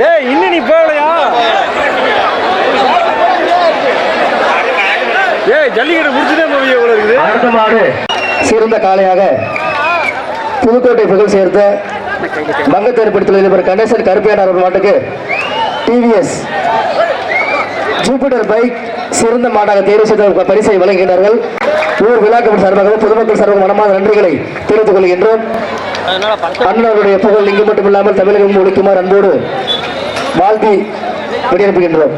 ஏ இன்னும் நீ போகலையா? ஏ ஜல்லிக்கட்டு முடிச்சுட்டே போவிய போல இருக்குது. அடுத்த மாடு சிறந்த காலையாக புதுக்கோட்டை புகழ் சேர்த்த வங்கத்தேர் படத்தில் கணேசன் கருப்பையானார் மாட்டுக்கு டிவிஎஸ் ஜூபிட்டர் பைக் சிறந்த மாடாக தேர்வு செய்த பரிசை வழங்குகிறார்கள் ஊர் விழாக்கள் சார்பாகவும் பொதுமக்கள் சார்பாக மனமான நன்றிகளை தெரிவித்துக் கொள்கின்றோம். அண்ணனுடைய புகழ் இங்கு மட்டுமில்லாமல் தமிழகம் ஒழிக்குமாறு அன்போடு வாழ்த்தி வெளியனுப்புகின்றோம்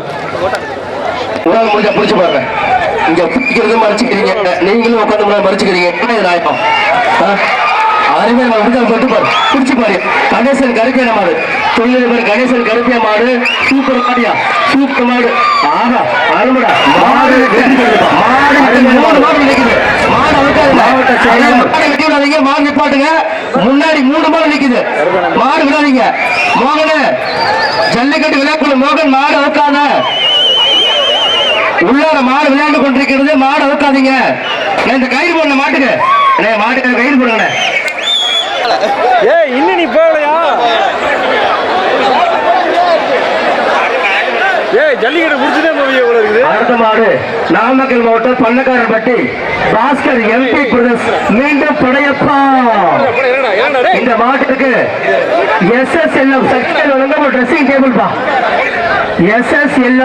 உங்களால முடிஞ்சா பிடிச்சு பாருங்க. இங்க பிடிக்கிறது மறைச்சிக்கிறீங்க. நீங்களும் உட்காந்து மறைச்சிக்கிறீங்க. என்ன இது நியாயம் ஆ? அருமையா தொட்டு பாரு. பிடிச்சு பாரு. கணேசன் கருப்பியான மாடு. தொழிலதிபர் கணேசன் கருப்பிய மாடு. சூப்பர் மாடியா? சூப்பர் மாடு ஆஹா அருமடா மாடு. மாடு. மூணு மாடு நிக்குது. மாடு அவுக்காது மாவட்ட செயலர் மாடு வெட்டி விடாதீங்க. மாடு நிப்பாட்டுங்க. முன்னாடி மூணு மாடு நிக்குது. மாடு விடாதீங்க. மோகனு ஜல்லிக்கட்டு விழாக்குள்ள மோகன் மாடு அவுக்காத. உள்ளார மாடு விளையாண்டு கொண்டிருக்கிறது. மாடு அவுக்காதீங்க. நான் இந்த கயிறு போடணும் மாட்டுக்கு. மாட்டுக்கு கயிறு போடுங்க ஏய் இன்னும் நீ போகலையா ஏய் ஜல்லிக்கட்டு முடிச்சுதான் போவிய இருக்குது அடுத்த நாமக்கல் மாவட்டம் பள்ளக்காரன்பட்டி பாஸ்கர் எம்பி பிரதேஷ் மீண்டும் படையப்பா இந்த மாவட்டத்துக்கு எஸ் எஸ் எல் சக்திகள் வழங்கும் ட்ரெஸ்ஸிங் டேபிள் பா எஸ் எஸ் எல்